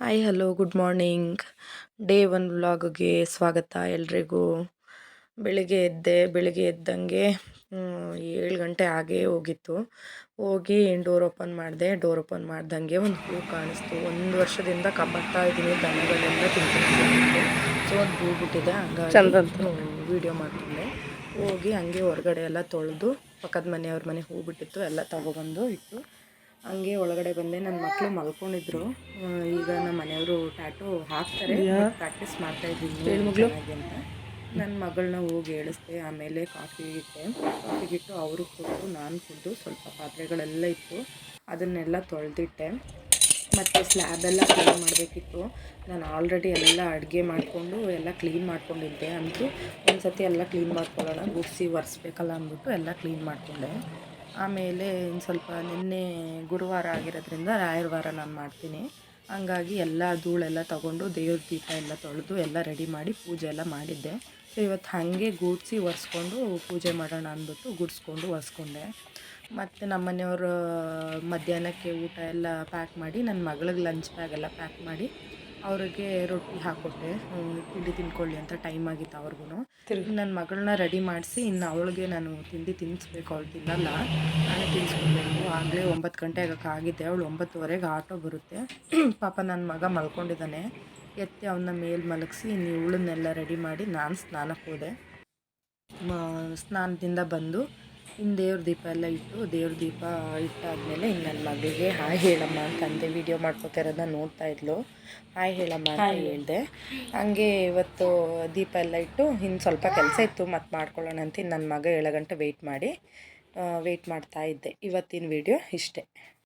Hi hello good morning day one ವ್ಲಾಗ್ಗೆ ಸ್ವಾಗತ ಎಲ್ರಿಗೂ. ಬೆಳಿಗ್ಗೆ ಎದ್ದೆ ಬೆಳಿಗ್ಗೆ ಎದ್ದಂಗೆ ಏಳು ಗಂಟೆ ಆಗೇ ಹೋಗಿತ್ತು. ಹೋಗಿ ಡೋರ್ ಓಪನ್ ಮಾಡಿದೆ ಡೋರ್ ಓಪನ್ ಮಾಡ್ದಂಗೆ ಒಂದು ಹೂ ಕಾಣಿಸ್ತು. ಒಂದು ವರ್ಷದಿಂದ ಕಬ್ಬರ್ತಾ ಇದ್ದೀನಿ ದನಗಳೆಲ್ಲ ತಿಂತೀನಿ ಸೊ ಒಂದು ಹೂ ಬಿಟ್ಟಿದೆ ಹಂಗಾಗಿ ವೀಡಿಯೋ ಮಾಡ್ತಿದ್ದೆ. ಹೋಗಿ ಹಂಗೆ ಹೊರಗಡೆ ಎಲ್ಲ ತೊಳೆದು ಪಕ್ಕದ ಮನೆಯವ್ರ ಮನೆ ಹೂ ಬಿಟ್ಟಿತ್ತು ಎಲ್ಲ ತಗೊಬಂದು ಇಟ್ಟು ಹಂಗೆ ಒಳಗಡೆ ಬಂದೆ. ನನ್ನ ಮಕ್ಕಳು ಮಲ್ಕೊಂಡಿದ್ರು. ಈಗ ನಮ್ಮ ಮನೆಯವರು ಟ್ಯಾಟೂ ಹಾಕ್ತಾರೆ. ಪ್ರಾಕ್ಟೀಸ್ ಮಾಡ್ತಾ ಇದ್ದೀನಿ ಅಂತ. ನನ್ನ ಮಗಳನ್ನ ಹೋಗಿ ಹೇಳಿಸ್ದೆ ಆಮೇಲೆ ಕಾಫಿ ಇಟ್ಟೆ. ಕಾಫಿಗಿಟ್ಟು ಅವರು ಕೊಟ್ಟು ನಾನು ಕುಡಿದು ಸ್ವಲ್ಪ ಪಾತ್ರೆಗಳೆಲ್ಲ ಇತ್ತು ಅದನ್ನೆಲ್ಲ ತೊಳೆದಿಟ್ಟೆ. ಮತ್ತು ಸ್ಲ್ಯಾಬೆಲ್ಲ ಕ್ಲೀನ್ ಮಾಡಬೇಕಿತ್ತು. ನಾನು ಆಲ್ರೆಡಿ ಎಲ್ಲ ಅಡುಗೆ ಮಾಡಿಕೊಂಡು ಎಲ್ಲ ಕ್ಲೀನ್ ಮಾಡ್ಕೊಂಡಿದ್ದೆ. ಅಂತೂ ಒಂದು ಸತಿ ಎಲ್ಲ ಕ್ಲೀನ್ ಮಾಡ್ಕೊಳ್ಳೋಣ ಗುಡಿಸಿ ಒರೆಸ್ಬೇಕಲ್ಲ ಅಂದ್ಬಿಟ್ಟು ಎಲ್ಲ ಕ್ಲೀನ್ ಮಾಡಿಕೊಂಡೆ. ಆಮೇಲೆ ಇನ್ನು ಸ್ವಲ್ಪ ನಿನ್ನೆ ಗುರುವಾರ ಆಗಿರೋದ್ರಿಂದ ರಾಯರವಾರ ನಾನು ಮಾಡ್ತೀನಿ. ಹಂಗಾಗಿ ಎಲ್ಲ ಧೂಳೆಲ್ಲ ತೊಗೊಂಡು ದೇವ್ರ ದೀಪ ಎಲ್ಲ ತೊಳೆದು ಎಲ್ಲ ರೆಡಿ ಮಾಡಿ ಪೂಜೆ ಎಲ್ಲ ಮಾಡಿದ್ದೆ. ಸೊ ಇವತ್ತು ಹಾಗೆ ಗೂಡಿಸಿ ಒರೆಸ್ಕೊಂಡು ಪೂಜೆ ಮಾಡೋಣ ಅಂದ್ಬಿಟ್ಟು ಗುಡಿಸ್ಕೊಂಡು ಒರೆಸ್ಕೊಂಡೆ. ಮತ್ತು ನಮ್ಮ ಮನೆಯವರು ಮಧ್ಯಾಹ್ನಕ್ಕೆ ಊಟ ಎಲ್ಲ ಪ್ಯಾಕ್ ಮಾಡಿ ನನ್ನ ಮಗಳಿಗೆ ಲಂಚ್ ಬ್ಯಾಗೆಲ್ಲ ಪ್ಯಾಕ್ ಮಾಡಿ ಅವ್ರಿಗೆ ರೊಟ್ಟಿ ಹಾಕ್ಕೊಟ್ಟೆ. ತಿಂಡಿ ತಿನ್ಕೊಳ್ಳಿ ಅಂತ ಟೈಮ್ ಆಗಿತ್ತು ಅವ್ರಿಗೂ ನನ್ನ ಮಗಳನ್ನ ರೆಡಿ ಮಾಡಿಸಿ ಇನ್ನು ಅವಳಿಗೆ ನಾನು ತಿಂಡಿ ತಿನ್ನಿಸ್ಬೇಕು ಅವಳು ತಿನ್ನಲ್ಲ. ನಾನೇ ತಿನ್ಸ್ಕೊಳ್ಬೇಕು ಆಗಲೇ ಒಂಬತ್ತು ಗಂಟೆ ಆಗೋಕ್ಕಾಗಿದ್ದೆ ಅವಳು ಒಂಬತ್ತುವರೆಗೆ ಆಟೋ ಬರುತ್ತೆ. ಪಾಪ ನನ್ನ ಮಗ ಮಲ್ಕೊಂಡಿದ್ದಾನೆ. ಎತ್ತಿ ಅವನ್ನ ಮೇಲೆ ಮಲಗಿಸಿ ಇನ್ನು ಇವಳನ್ನೆಲ್ಲ ರೆಡಿ ಮಾಡಿ ನಾನು ಸ್ನಾನಕ್ಕೆ ಹೋದೆ. ಸ್ನಾನದಿಂದ ಬಂದು ಇನ್ನು ದೇವ್ರ ದೀಪ ಎಲ್ಲ ಇಟ್ಟು ದೇವ್ರ ದೀಪ ಇಟ್ಟಾದಮೇಲೆ ಇನ್ನು ನನ್ನ ಮಗಳಿಗೆ ಹಾಯ್ ಹೇಳಮ್ಮ ಅಂತಂದೆ ವೀಡಿಯೋ ಮಾಡ್ಕೋತಾ ಇರೋದನ್ನ ನೋಡ್ತಾ ಇದ್ಲು. ಹಾಯ್ ಹೇಳಮ್ಮ ಅಂತ ಹೇಳಿದೆ. ಹಂಗೆ ಇವತ್ತು ದೀಪ ಎಲ್ಲ ಇಟ್ಟು ಇನ್ನು ಸ್ವಲ್ಪ ಕೆಲಸ ಇತ್ತು. ಮತ್ತು ಮಾಡ್ಕೊಳ್ಳೋಣ ಅಂತ ನನ್ನ ಮಗ ಏಳು ಗಂಟೆ ವೆಯ್ಟ್ ಮಾಡಿ ವೆಯ್ಟ್ ಮಾಡ್ತಾ ಇದ್ದೆ. ಇವತ್ತಿನ ವೀಡಿಯೋ ಇಷ್ಟೇ.